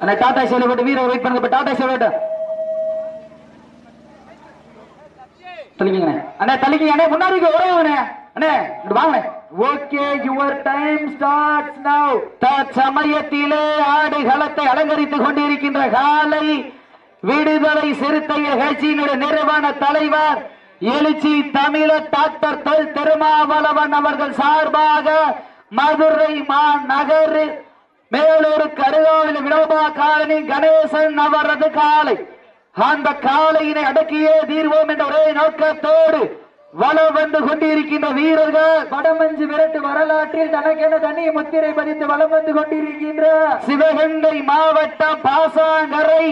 அண்ணா டாடா சேலை போட்டு வீரர் வெயிட் பண்ணுங்க டாடா சேலை போட்டு. தள்ளிக்கங்க அண்ணா. தள்ளிக்கங்க அண்ணே முன்னாடி உறவுண்ணே அண்ணே. வாங்கண்ணே ஓகே யுவர் டைம் ஸ்டார்ட்ஸ் நவ தற்சமயத்திலே ஆடுகளத்தை அலங்கரித்துக் கொண்டிருக்கின்ற காலை விடுதலை சிறுத்தைகள் கட்சியினுடைய நிறுவன தலைவர் எழுச்சி தமிழ டாக்டர் தொல் திருமாவளவன் அவர்கள் சார்பாக மதுரை மாநகர் மேலூருக்கு அருகாமையில் வினோபா காலனி கணேசன் அவரது காலை. அந்த காலையினை அடக்கியே தீர்வோம் என்ற ஒரே நோக்கத்தோடு வலம் வந்து கொண்டிருக்கின்ற வீரர்கள் வடமஞ்சு விரட்டு வரலாற்றில் தனக்கென தனி முத்திரை பதித்து வலம் வந்து கொண்டிருக்கின்ற சிவகங்கை மாவட்டம் பாசாங்கரை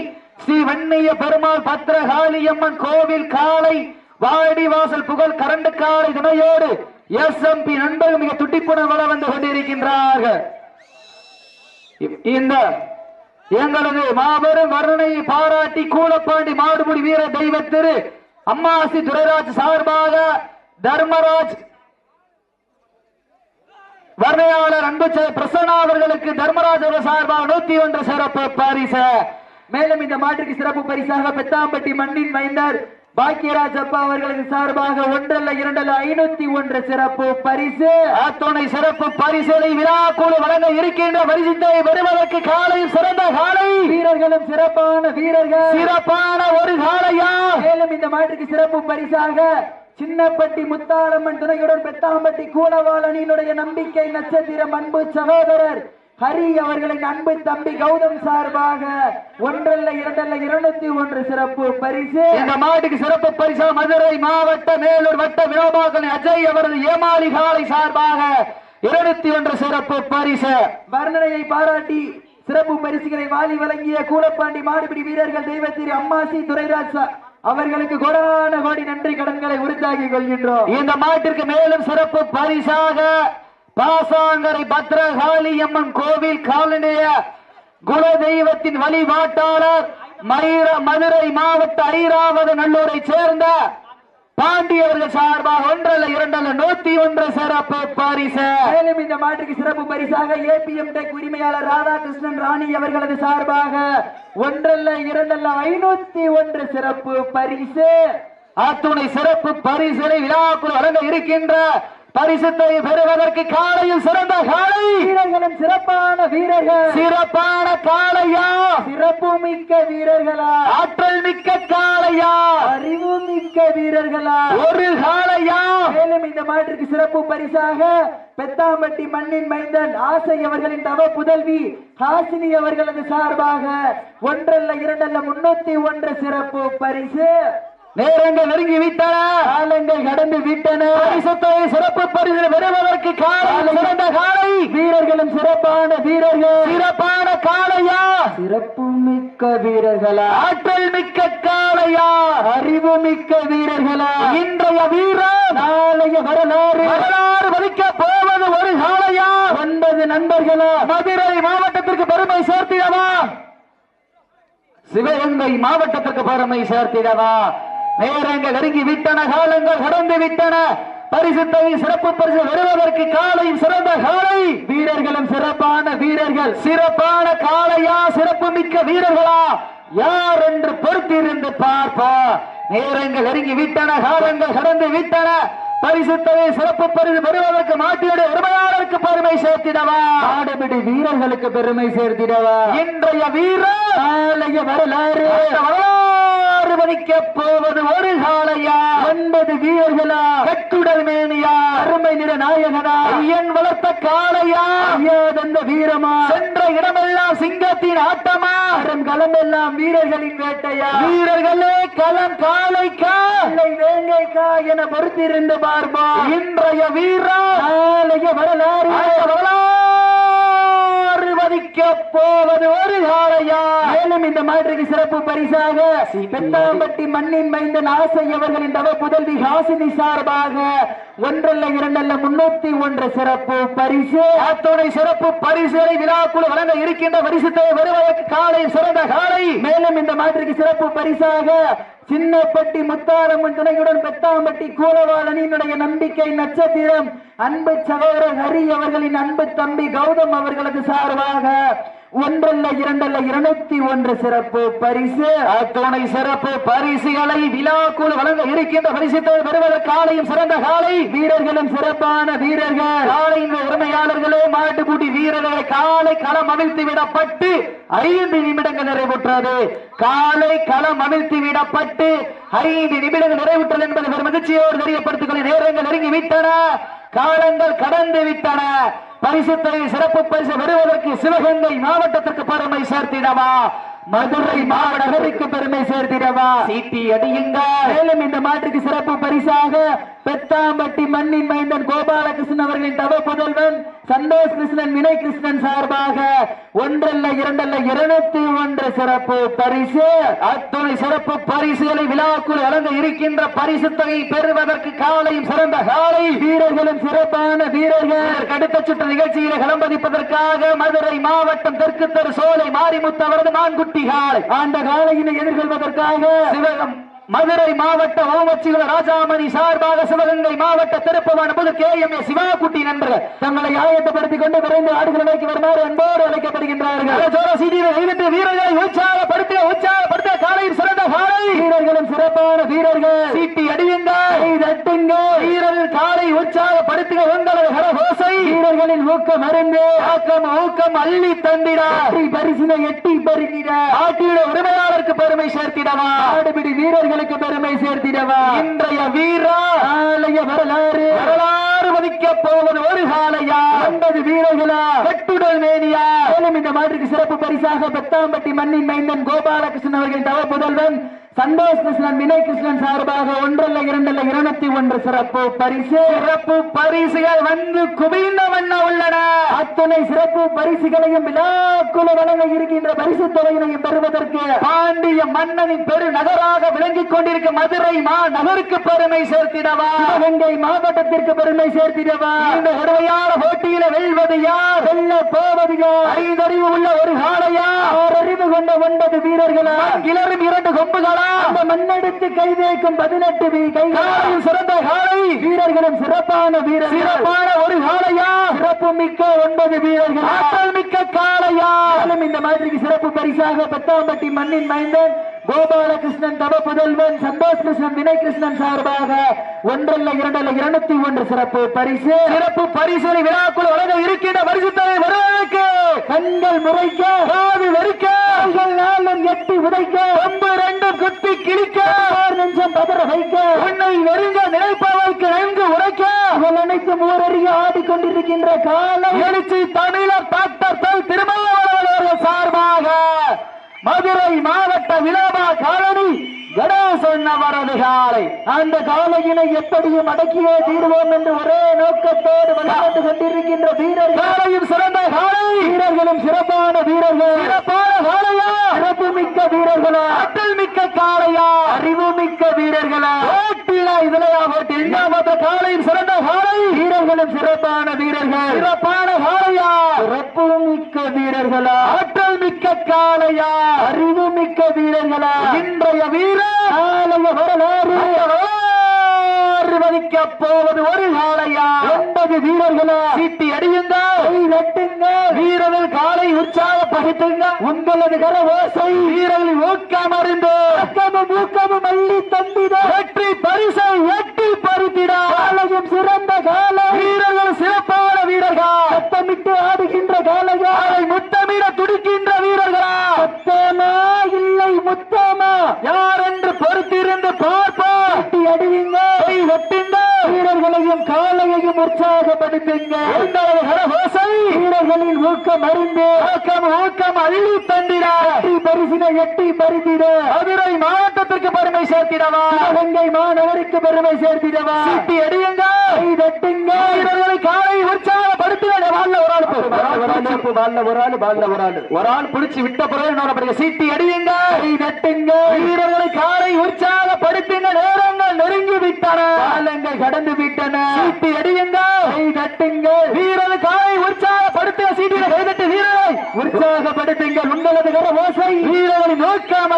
ஸ்ரீ வன்னிய பெருமாள் பத்திரகாளியம்மன் கோவில் காலை. வாடிவாசல் புகழ் கரண்டு காலை துணையோடு எஸ் எம்பி நண்பர்கள் மிக துடிப்புடன் வளம் வந்து கொண்டிருக்கின்றார்கள். இந்த எங்களது மாபெரும் வர்ணனையை பாராட்டி கூலப்பாண்டி மாடுபுடி வீர தெய்வ திரு அம்மாசி துரைராஜ் சார்பாக தர்மராஜ் வர்ணையாளர் அன்பு பிரசன்னா அவர்களுக்கு தர்மராஜ் அவர்கள் சார்பாக நூத்தி ஒன்று சிறப்பு பரிசு. மேலும் இந்த மாற்றுக்கு சிறப்பு பரிசாக பெத்தாம்பட்டி மண்ணின் மைந்தர் பாக்கியராஜ் அப்பா அவர்களுக்கு சார்பாக ஒன்றல்ல இரண்டல்ல ஐநூத்தி ஒன்று சிறப்பு பரிசு. அத்துணை சிறப்பு பரிசுகளை விழாக்குழு வழங்க இருக்கின்ற பரிசுத்தை பெறுவதற்கு காலை சிறந்த காலை. வீரர்களும் சிறப்பான வீரர்கள். சிறப்பான ஒரு காலையா? மேலும் இந்த மாற்றுக்கு சிறப்பு பரிசாக சின்னப்பட்டி முத்தாளம்மன் துணையுடன் பெத்தாம்பட்டி கூலவாள் அணியினுடைய நம்பிக்கை நட்சத்திரம் அன்பு சகோதரர் ஹரி அவர்களின் அன்பு தம்பி கௌதம் சார்பாக ஒன்றல்ல இரண்டல்ல இருநூத்தி ஒன்று சிறப்பு பரிசு. இந்த மாட்டுக்கு சிறப்பு பரிசா மதுரை மாவட்ட மேலூர் வட்ட வினோபாக்கன் அஜய் அவரது ஏமாளி காலை சார்பாக இருநூத்தி ஒன்று சிறப்பு பரிசு. வர்ணனையை பாராட்டி சிறப்பு பரிசுகளை வாலி வழங்கிய கூலப்பாண்டி மாடுபிடி வீரர்கள் தெய்வத்திரி அம்மாசி துரைராஜ் அவர்களுக்கு கொடான கோடி நன்றி கடன்களை உறுத்தாக்கிக் கொள்கின்றோம். இந்த மாட்டிற்கு மேலும் சிறப்பு பரிசாக பாசாங்கரை பத்ரகாளி அம்மன் கோவில் காலனிய குல தெய்வத்தின் வழிபாட்டாளர் மதுரை மாவட்ட ஐராவத நல்லூரை சேர்ந்த பாண்டியவர்கள் சார்பாக ஒன்றல்ல இரண்டல்ல நூத்தி ஒன்று சிறப்பு பரிசு. மேலும் இந்த மாற்றுக்கு சிறப்பு பரிசாக ஏபிஎம் டெக் உரிமையாளர் ராதாகிருஷ்ணன் ராணி அவர்களது சார்பாக ஒன்றல்ல இரண்டல்ல ஐநூத்தி ஒன்று சிறப்பு பரிசு. அத்துணை சிறப்பு பரிசுகளை விழாக்குள் வழங்க இருக்கின்ற பரிசுத்தை பெறுவதற்கு காலையில் சிறந்த காலை. வீரர்களும் சிறப்பான வீரர்கள். சிறப்பான காளையா? சிறப்பு மிக்க வீரர்களா? ஆற்றல் மிக்க காளையா? அறிவு மிக்க வீரர்களா? ஒரு காளையா? மேலும் இந்த மாற்றுக்கு சிறப்பு பரிசாக பெத்தாம்பட்டி மண்ணின் மைந்தன் ஆசை அவர்களின் தவ புதல்வி ஹாசினி அவர்களது சார்பாக ஒன்றல்ல இரண்டல்ல முன்னூத்தி ஒன்று சிறப்பு பரிசு. நேரங்கள் நெருங்கி விட்டன. காலங்கள் கடந்து விட்டன. பரிசுத்தை சிறப்பு பரிசு பெறுவதற்கு காலை சிறந்த காலை. வீரர்களும் சிறப்பான வீரர்கள். சிறப்பான காளையா சிறப்பு மிக்க வீரர்களா? ஆற்றல் மிக்க காளையா அறிவு மிக்க வீரர்களா? இன்றைய வீரர் நாளைய வரலாறு. வரலாறு வலிக்க போவது ஒரு காளையா ஒன்பது நண்பர்களா? மதுரை மாவட்டத்திற்கு பெருமை சேர்த்திடவா? சிவகங்கை மாவட்டத்திற்கு பெருமை சேர்த்திடவா? நேரங்கள் நெருங்கி விட்டன காலங்கள் கடந்து விட்டன. பரிசுத்தை சிறப்பு பரிசு வருவதற்கு காலையும் சிறந்த காலை. வீரர்களும் சிறப்பான வீரர்கள். சிறப்பான காலையா சிறப்பு மிக்க வீரர்களா? யார் என்று பொறுத்திருந்து பார்ப்பா. நேரங்கள் நெருங்கி விட்டன காலங்கள் கடந்து விட்டன. பரிசுத்தவை சிறப்பு பரிசு பெறுவதற்கு மாட்டியுடைய உரிமையாளருக்கு பெருமை சேர்த்திடவா? ஆடுபிடி வீரர்களுக்கு பெருமை சேர்த்திடவா? இன்றைய வீரர் நாளைய வரலாறு. அந்த வரலாறு வதிக்க போவது ஒரு காளையா ஒன்பது வீரர்களா? கட்டுடல் மேனியா? அருமை நிற நாயகனா? ஐயன் வளர்த்த காளையா? ஐயாதந்த வீரமா? சென்ற இடமெல்லாம் சிங்கத்தின் ஆட்டமா? அறம் களமெல்லாம் வீரர்களின் வேட்டையா? வீரர்களே களம் காளைக்கா? இல்லை வேங்கைக்கா என பொறுத்திருந்து பார்ப்பா இன்றைய வீரர் நாளைய வரலாறு. வரலாறு போவது ஒரு காளையா மேலும் இந்த மாற்றுக்கு சிறப்பு பரிசாக பெத்தாம்பட்டி மண்ணின் மைந்தன் ஆசை அவர்களின் தவ புதல்வி ஹாசினி சார்பாக ஒன்றல்ல இரண்டல்ல முன்னூத்தி ஒன்று சிறப்பு பரிசு. அத்துணை சிறப்பு பரிசுகளை விழாக்குழு வழங்க இருக்கின்ற பரிசுத்தை வருவதற்கு காலை சிறந்த காலை. மேலும் இந்த மாற்றுக்கு சிறப்பு பரிசாக சின்னப்பட்டி முத்தாரம்மன் துணையுடன் பெத்தாம்பட்டி கூலவாளனினுடைய நம்பிக்கை நட்சத்திரம். அன்பு சகோதரர் ஹரி அவர்களின் அன்பு தம்பி கௌதம் அவர்களது சார்பாக ஒன்றல்ல இரண்டல்ல இருநூத்தி ஒன்று சிறப்பு பரிசு. அத்துணை சிறப்பு பரிசுகளை விழாக்குழு வழங்க இருக்கின்ற பரிசுத்தை பெறுவதற்கு காலையும் சிறந்த காலை. வீரர்களும் சிறப்பான வீரர்கள். காலையின் உரிமையாளர்களே மாட்டுக்குட்டி வீரர்களை காலை களம் அமிழ்த்தி விடப்பட்டு ஐந்து நிமிடங்கள் நிறைவுற்றது. காலை களம் அமிழ்த்தி விடப்பட்டு ஐந்து நிமிடங்கள் நிறைவுற்றது என்பது ஒரு மகிழ்ச்சியோடு தெரியப்படுத்திக் கொள்ள நேரங்கள் நெருங்கி விட்டன காலங்கள் கடந்து விட்டன. பரிசுத்தை சிறப்பு பரிசு பெறுவதற்கு சிவகங்கை மாவட்டத்திற்கு பெருமை சேர்த்திடவா? மதுரை மாநகருக்கு பெருமை சேர்த்திடவா? சீட்டி அடியுங்க மேலும் இந்த மாற்றுக்கு சிறப்பு பரிசாக பெத்தாம்பட்டி மண்ணின் மைந்தன் கோபாலகிருஷ்ணன் அவர்களின் தவ புதல்வன் சந்தோஷ் கிருஷ்ணன் வினய் கிருஷ்ணன் சார்பாக ஒன்றல்ல இரண்டல்ல இருநூத்தி ஒன்று சிறப்பு பரிசு. அத்துணை சிறப்பு பரிசுகளை விழாக்குள் வழங்க இருக்கின்ற பரிசு தொகை பெறுவதற்கு காலையும் சிறந்த காலை வீரர்களும் சிறப்பான வீரர்கள். கடுத்த அடுத்த சுற்று நிகழ்ச்சியில கிளம்பதிப்பதற்காக மதுரை மாவட்டம் தெற்கு தெரு சோலை மாரிமுத்து அவரது மான்குட்டி காலை அந்த காலையினை எதிர்கொள்வதற்காக சிவகம் மதுரை மாவட்ட ஓமச்சிகுல ராஜாமணி சார்பாக சிவகங்கை மாவட்ட திருப்பவான புது கே எம் ஏ சிவாகுட்டி நண்பர்கள் தங்களை ஆயத்தப்படுத்திக் கொண்டு விரைந்து ஆடுகள் நோக்கி வருமாறு அன்போடு அழைக்கப்படுகின்றார்கள். வீரர்களை உற்சாகப்படுத்திய உற்சாகப்படுத்திய காலையில் சிறந்த காலை வீரர்களும் சிறப்பான வீரர்கள். சீட்டி அடியுங்க கை தட்டுங்க வீரர்கள் காலை உற்சாகப்படுத்திய உங்களது கரகோசை. வீரர்களின் ஊக்கம் அறிந்து ஆக்கம் ஊக்கம் அள்ளி தந்திடா. பரிசினை எட்டி பருகிட. ஆட்டியுடைய உரிமையாளருக்கு பெருமை சேர்த்திடவா. ஆடுபிடி வீரர்களுக்கு பெருமை சேர்த்திடவா? இன்றைய வீரா ஆலய வரலாறு. வரலாறு மதிக்க போவது ஒரு காலையா? ஒன்பது வீரர்களா? கட்டுடல் மேனியா? மேலும் இந்த மாற்றுக்கு சிறப்பு பரிசாக பெத்தாம்பட்டி மண்ணின் மைந்தன் கோபாலகிருஷ்ணன் அவர்களின் தவ புதல்வன் சந்தோஷ் கிருஷ்ணன் வினய் கிருஷ்ணன் சார்பாக ஒன்றல்ல இரண்டல்ல இருநூத்தி ஒன்று சிறப்பு பரிசு. சிறப்பு பரிசுகள் வந்து குவிந்த வண்ண உள்ளன. அத்தனை சிறப்பு பரிசுகளையும் விழாக்குழு வழங்க இருக்கின்ற பரிசு தொகையினையும் பெறுவதற்கு பாண்டிய மன்னனின் பெரு நகராக விளங்கிக் கொண்டிருக்கும் மதுரை மா நகருக்கு பெருமை சேர்த்திடவா? சிவகங்கை மாவட்டத்திற்கு பெருமை சேர்த்திடவா? இந்த கடுமையான போட்டியில வெல்வது யார்? வெல்ல போவது யார்? ஐந்தறிவு உள்ள ஒரு காளையா? ஆறறிவு கொண்ட ஒன்பது வீரர்களா? கிளறும் இரண்டு கொம்புகளா? அந்த மண்ணெடுத்து கை தேய்க்கும் பதினெட்டு வீ- கைகளா. காலையும் சிறந்த காலை. வீரர்களும் சிறப்பான வீரர்கள். சிறப்பான ஒரு காளையா சிறப்பு மிக்க ஒன்பது வீரர்கள். ஆற்றல் மிக்க மேலும் இந்த மாதிரி சிறப்பு பரிசாக பத்தாம்பட்டி மண்ணின் மைந்தன் கோபாலகிருஷ்ணன் தவ புதல்வன் சந்தோஷ் கிருஷ்ணன் வினய் கிருஷ்ணன் சார்பாக ஒன்றல்ல இரண்டல்ல இருநூத்தி ஒன்று சிறப்பு பரிசு. சிறப்பு பரிசனை விழாக்குள் வழங்க இருக்கின்ற பரிசுத்தலை வருவதற்கு கண்கள் முறைக்க காது வெறிக்க நாளும் எட்டி உதைக்க கொம்பு ரெண்டு குத்தி கிழிக்க நெஞ்சம் பதற வைக்க உன்னை நெருங்க நினைப்பவருக்கு நன்கு உரைக்க அவள் அனைத்து ஊரறிய ஆடிக்கொண்டிருக்கின்ற காலம் எழுச்சி தமிழர் டாக்டர் தொல் திருமாவளவர்கள் சார்பாக மதுரை மாவட்ட விழாபா காலனி கணேசன் அவரது காலை. அந்த காலையினை எப்படியும் அடக்கியே தீர்வோம் என்று ஒரே நோக்கத்தோடு விளையாட்டு கொண்டிருக்கின்ற வீரர்கள். காலையும் சிறந்த காலை. வீரர்களும் சிறப்பான வீரர்கள். சிறப்பான காலையா? சிறப்பு மிக்க வீரர்களா? ஆற்றல் மிக்க காளையா அறிவு மிக்க வீரர்களா? ஓட்டில இதுலயா ஓட்டி இரண்டாவது காலையும் சிறந்த சிறப்பான வீரர்கள். சிறப்பான காளையா சிறப்பு மிக்க வீரர்களா. ஆற்றல் மிக்க காளையா. அறிவு மிக்க வீரர்களா. இன்றைய வீரர் ஆலய வரலாறு. போவது ஒரு காளையா. ஒன்பது வீரர்களா. சீட்டி அடியுங்கள். வீரர்கள் காலை உற்சாகப்படுத்துங்க உங்களது கர ஓசை வீரர்கள் ஊக்கம் அறிந்து. ஊக்கமும் அள்ளி தந்திட. வெற்றி பரிசை எட்டி பறித்திட காலையும் சிறந்த காலம் வீரர்கள் சிறப்பான வீரர்கள் சத்தமிட்டு ஆடுகின்ற காலையா அதை முத்தமிட துடிக்கின்ற வீரர்களா சத்தமா இல்லை முத்தமா யார் என்று பொறுத்திருந்து பார்ப்போம் கட்டி அடியுங்க கை வெட்டுங்க வீரர்களையும் காலையையும் உற்சாகப்படுத்துங்க கரகோசை. வீரர்களின் ஊக்கம் அறிந்து ஊக்கம் ஊக்கம் அள்ளி தந்திட. வெற்றி பரிசினை எட்டி பறித்திட மதுரை மாவட்டத்திற்கு பெருமை சேர்த்திடவா? சிவகங்கை மாணவருக்கு பெருமை சேர்த்திடவா? சீட்டி அடியுங்க தட்டுங்க வீரர்களை காலை உற்சாகப்படுத்திட வாழ்ல ஒரு ஆள். பால்ல ஒரு ஆளு பால்ல ஒரு ஆளு ஒரு ஆள். பிடிச்சு விட்ட பிறகு இன்னொரு சீட்டி அடியுங்க தட்டுங்க வீரர்களை காலை உற்சாகப்படுத்தின நேரங்கள் நெருங்கி விட்டன காலங்கள் கடந்து விட்டன சீட்டி அடியுங்க கை தட்டுங்க வீரர்கள் காலை உற்சாகப்படுத்தின சீட்டில கைதட்டு வீரரை உற்சாகப்படுத்துங்க உங்களது கர ஓசை வீரர்களின் நோக்கம்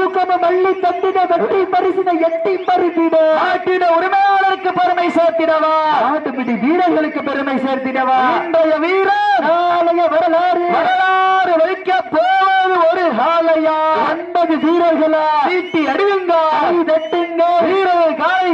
ஊக்கமும் அள்ளி தந்திட வெற்றி பரிசினை எட்டி பறித்திட. நாட்டிட உரிமையாளருக்கு பெருமை சேர்த்திடவா? நாட்டுப்பிடி வீரர்களுக்கு பெருமை சேர்த்திடவா? இன்றைய வீரர். நாளைய வரலாறு. வரலாறு வைக்க போவது ஒரு காலையா ஒன்பது வீரர்களா? சீட்டி அடிவுங்க கை தட்டுங்க வீரர்கள் காலை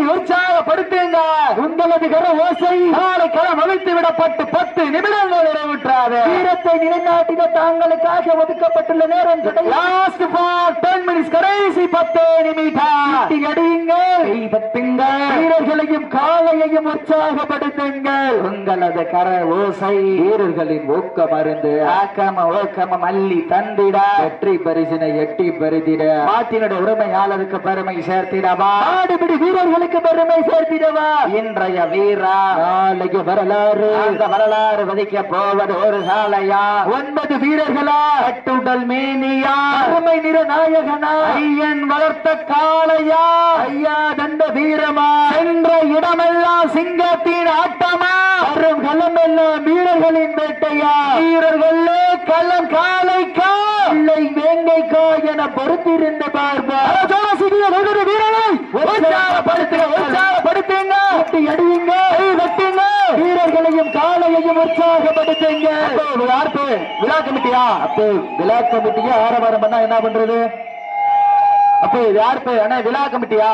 உற்சாகப்படுத்துங்க உங்களது கர ஓசை காலை களம் அவிழ்த்து விடப்பட்டு பத்து நிமிடங்கள் நிறைவுற்றாது. வீரத்தை நிலைநாட்டிட தாங்களுக்காக ஒதுக்கப்பட்டுள்ள நேரம் லாஸ்ட் ஃபார் டென் மினிட்ஸ் கடைசி பத்து நிமிடம். சீட்டி அடியுங்கள். கை தட்டுங்க வீரர்களையும் காலையையும் உற்சாகப்படுத்துங்கள். உங்களது கர ஓசை வீரர்களின் ஊக்க மருந்து. ஆக்கம ஓக்கம மல்லி தந்திட. வெற்றி பரிசினை எட்டி பரிதிட. மாட்டினுடைய உரிமையாளருக்கு பெருமை சேர்த்திடவா? ஆடுபிடி வீரர்களுக்கு பெருமை சேர்த்திடவா. இன்றைய வீரா. நாளைய வரலாறு. அந்த வரலாறு வதிக்க போவது ஒரு காலையா ஒன்பது வீரர்களா. கட்டுடல் மேனியா? அருமை நிற நாயகனா? ஐயன் வளர்த்த காளையா? ஐயா தண்ட வீரமா? சென்ற இடமெல்லாம் சிங்கத்தின் ஆட்டமா? வரும் களமெல்லாம் வீரர்களின் வேட்டையா? வீரர்களே களம் காளைக்கா? இல்லை வேங்கைக்கா என பொறுத்திருந்து பார்ப்பா. வீரரை உற்சாகப்படுத்துங்க அடியுங்க. கை தட்டுங்க வீரர்களையும் காலையையும் உற்சாகப்படுத்துங்க. வார்த்தை விழா கமிட்டியா? அப்போ விழா கமிட்டிக்கு ஆரவாரம் பண்ணா என்ன பண்றது? அப்போ இது யார் பேர் அண்ணா விழா கமிட்டியா?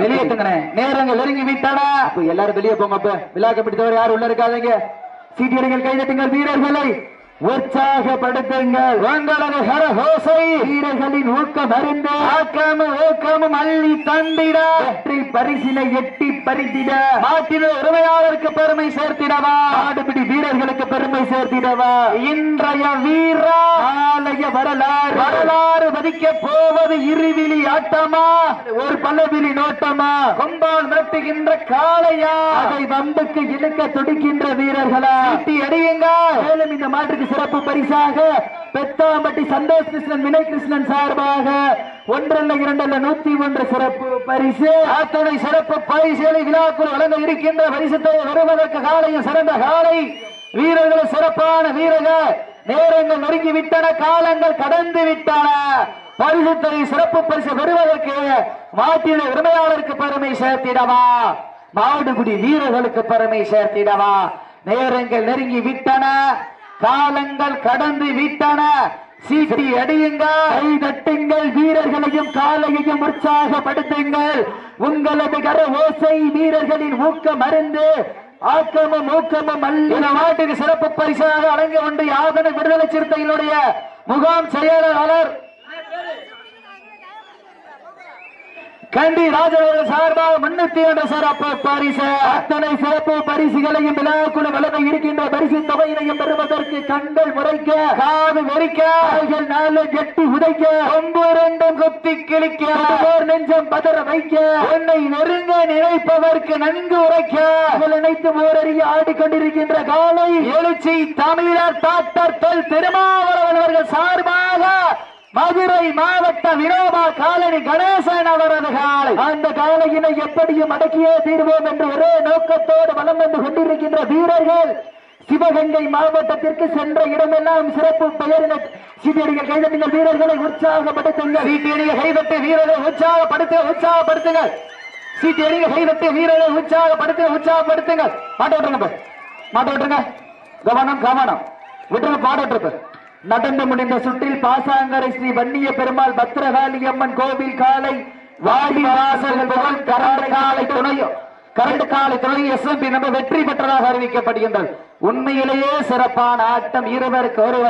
வெளியேற்றுங்கண்ணே நேரங்கள் நெருங்கி விட்டன அப்ப எல்லாரும் வெளியே போங்க அப்ப. விழா கமிட்டி தவிர யாரும் உள்ள இருக்காதீங்க. சீட்டியடிகள் கைதட்டுங்கள் வீரர்களை. உற்சாகப்படுத்துங்கள். உங்களது ஹரஹோசை வீரர்களின் ஊக்கம் அறிந்து ஆக்கமும் ஊக்கமும் அள்ளி தந்திட. வெற்றி பரிசினை எட்டி பறித்திட. நாட்டின் உரிமையாளருக்கு பெருமை சேர்த்திடவா? ஆடுபிடி வீரர்களுக்கு பெருமை சேர்த்திடவா? இன்றைய வீரா ஆலய வரலாறு. வரலாறு வதிக்க போவது இருவிழி ஆட்டமா? ஒரு பலவிழி நோட்டமா? கொம்பால் மிரட்டுகின்ற காளையா? அதை வம்புக்கு இழுக்க துடிக்கின்ற வீரர்களா? அடியுங்க மேலும் இந்த மாற்றுக்கு சிறப்பு பரிசாக பெத்தாம்பட்டி சந்தோஷ் கிருஷ்ணன் வினய் கிருஷ்ணன் சார்பாக ஒன்றல்ல இரண்டல்ல நூத்தி ஒன்று சிறப்பு பரிசு. அத்தனை சிறப்பு பரிசுகளை விழாக்குள் வழங்க இருக்கின்ற பரிசுத்தை வருவதற்கு காலையும் சிறந்த காலை. வீரர்கள் சிறப்பான வீரர்கள் நேரங்கள் நொறுங்கி விட்டன காலங்கள் கடந்து விட்டன பரிசுத்தை சிறப்பு பரிசு வருவதற்கு மாட்டின உரிமையாளருக்கு பெருமை சேர்த்திடவா? மாடுபிடி வீரர்களுக்கு பெருமை சேர்த்திடவா? நேரங்கள் நெருங்கி விட்டன காலங்கள் கடந்து விட்டன. சீட்டி அடியுங்கள். கை தட்டுங்கள் வீரர்களையும் காலையையும் உற்சாகப்படுத்துங்கள். உங்களது கர ஓசை வீரர்களின் ஊக்கம் அறிந்து ஆக்கமும் ஊக்கமும் நாட்டுக்கு சிறப்பு பரிசாக வழங்கி கொண்டு யாதன விடுதலை சிறுத்தைகளுடைய முகாம் செயலாளர் கண்டி ராஜவர்கள் சார்பாக முன்னூத்தி இரண்டு சிறப்பு பரிசு. அத்தனை சிறப்பு பரிசுகளையும் விழாக்குழு வழங்க இருக்கின்ற பரிசு தொகையினையும் பெறுவதற்கு கண்கள் முறைக்க காது வெறிக்க அவைகள் நாலு கெட்டி உதைக்க ஒன்பது ரெண்டும் குத்தி கிழிக்க ஓர் நெஞ்சம் பதற வைக்க உன்னை நெருங்க நினைப்பவர்க்கு நன்கு உரைக்க நினைத்து அனைத்து ஓரறிய ஆடிக்கொண்டிருக்கின்ற காலை எழுச்சி தமிழர் டாக்டர் தொல் திருமாவளவன் அவர்கள் சார்பாக மதுரை மாவட்ட வினோபா காலனி கணேசன் அவரது காலை. அந்த காலையினை எப்படியும் அடக்கியே தீர்வோம் என்று ஒரே நோக்கத்தோடு வலம் வந்து கொண்டிருக்கின்ற வீரர்கள் சிவகங்கை மாவட்டத்திற்கு சென்ற இடமெல்லாம் சிறப்பு பெயரின சீட்டியடிகள் கைதட்டுங்கள் வீரர்களை உற்சாகப்படுத்துங்கள். சீட்டியடிக கைதட்டு வீரரை உற்சாகப்படுத்த உற்சாகப்படுத்துங்கள். சீட்டியடிக கைதட்டு வீரரை உற்சாகப்படுத்த உற்சாகப்படுத்துங்கள். மாட்ட விட்டுருங்க மாட்ட விட்டுருங்க. கவனம் கவனம். விட்டுருங்க பாட விட்டுருப்ப நடந்து முடிந்த சுற்றில் பாசாங்கரை ஸ்ரீ வன்னிய பெருமாள் பத்திரகாளி அம்மன் கோவில் காலை வாடி வாசல் புகழ் காலை துணையோ கரண்ட் காலை துணை எஸ்எம்பி நம்ம வெற்றி பெற்றதாக அறிவிக்கப்படுகின்றது. உண்மையிலேயே சிறப்பான ஆட்டம். இருவருக்கு ஒருவர்